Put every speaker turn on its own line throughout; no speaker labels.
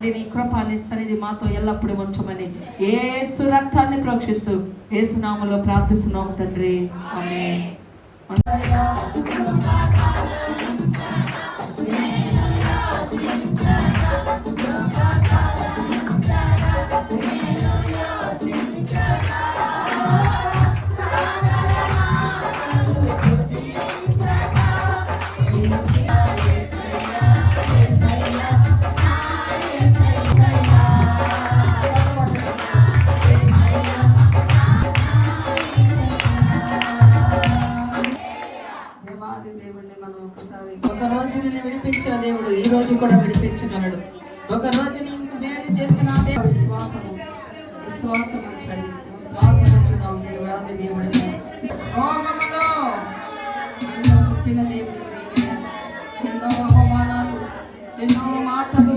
నీ కృపాన్ని సన్నిధి మాతో ఎల్లప్పుడు ఉంచమని ఏసు రక్తాన్ని ప్రోక్షిస్తూ ఏసునామలో ప్రార్థిస్తున్నాము తండ్రి. ఆమె దేవుడు ఈ రోజు కూడా విడిపించగలడు. ఒక రోజు నీకు మేలు చేసిన విశ్వాసము. విశ్వాసం ఉంచండి. విశ్వాసం ఉంచుదాం దేవాది దేవుడిని. రోగములో నన్ను పుట్టిన దేవుడు ఎన్నో అవమానాలు ఎన్నో మాటలు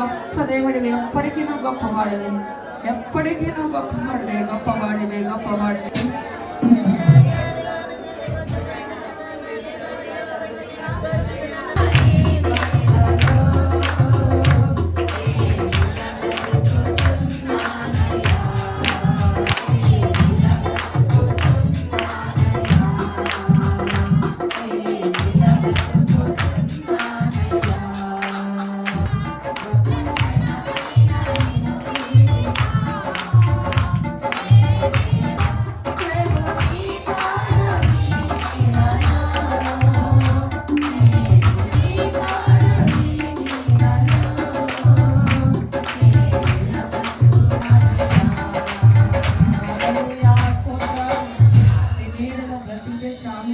గొప్ప దేవుడివి. ఎప్పటికీ నువ్వు గొప్పవాడివి. ఎప్పటికీ నువ్వు గొప్పవాడివే గొప్పవాడివే గొప్పవాడివే.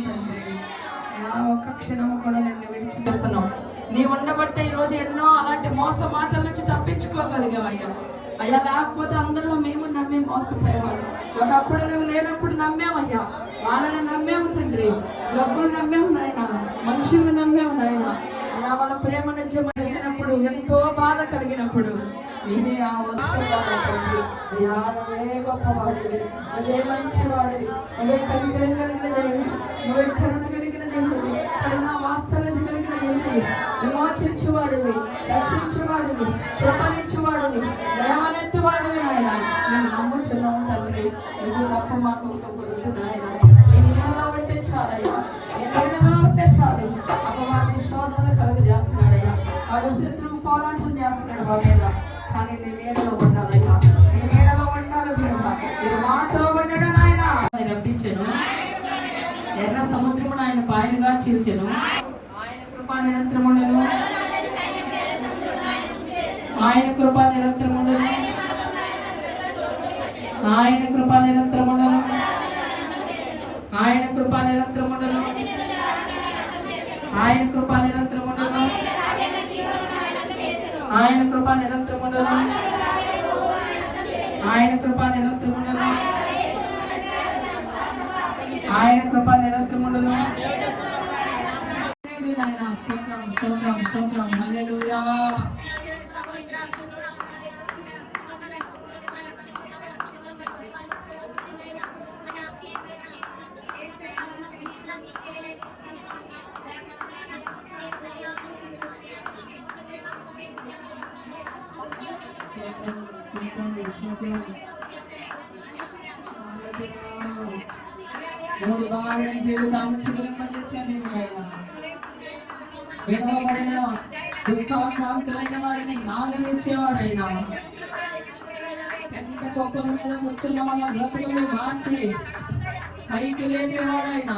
తండ్రి. ఆ ఒక్క క్షణము కూడా నిన్ను విడిచివేస్తున్నావు నీ ఉండబట్టే ఈ రోజు ఎన్నో అలాంటి మోస మాటల నుంచి తప్పించుకోగలిగావయ్యా. అయ్యా లేకపోతే అందరిలో మేము నమ్మి మోసపోయేవాడు ఒకప్పుడు నువ్వు లేనప్పుడు నమ్మామయ్యా వాళ్ళని నమ్మాము తండ్రి. డబ్బులు నమ్మాము నాయన. మనుషులు నమ్మాము నాయన. అయ్యా వాళ్ళ ప్రేమ నుంచి చేసినప్పుడు ఎంతో బాధ కలిగినప్పుడు. నేనే ఆ వస్తువు గొప్పవాడివి. అదే మంచివాడివి. అదే కనికరం కలిగిన దేవుడి నువ్వే కరుణ కలిగిన దేవుడివి కరుణ వాత్సల్యత కలిగిన దేవుడివి విమోచించేవాడివి రక్షించేవాడివి కృపణించువాడివి దయవనెత్తువాడివి నాయన. నేను నమ్ముచున్నావు తండ్రి. నువ్వు తప్ప మాకు గురించి నాయన. నీ ఉంటే చాలయ్యా. నీ ఉంటే చాలు. అపవాది శోధన కలుగు చేస్తున్నాడయ్యా. వాడు శత్రువు పోరాటం చేస్తున్నాడు మా మీద కానీ నేను నీడలో ఉండాలయ్యా. నేను నీడలో ఉండాలి మీరు మాతో ఉండడం నాయన. రప్పించాను. ఎర్ర సముద్రమును ఆయన పాయలుగా చీల్చెను. ఆయన కృపా నిరంతరముండను. ఆయన కృపా నిరంతరముండను. ఆయన కృపా నిరంతరముండను. ఆయన కృపా నిరంతరముండను. ఆయన కృపా నిరంతరముండను. ఆయన కృపా నిరంతరముండను. ఆయన కృపా నిరంతరముండను. ఆయన కృప స్తోత్రం స్తోత్రం స్తోత్రం. హల్లెలూయా. స్తోత్రం స్తోత్రం. మూడు వారాల జీవితాన్ని చిగురింపజేశాను నేను దుఃఖాక్రాంతులైన వారిని ఆదరించేవాడైనా ఎంత చొప్పుల మీద కూర్చున్న వాళ్ళ బ్రతుకులు మార్చి పైకి లేపేవాడైనా.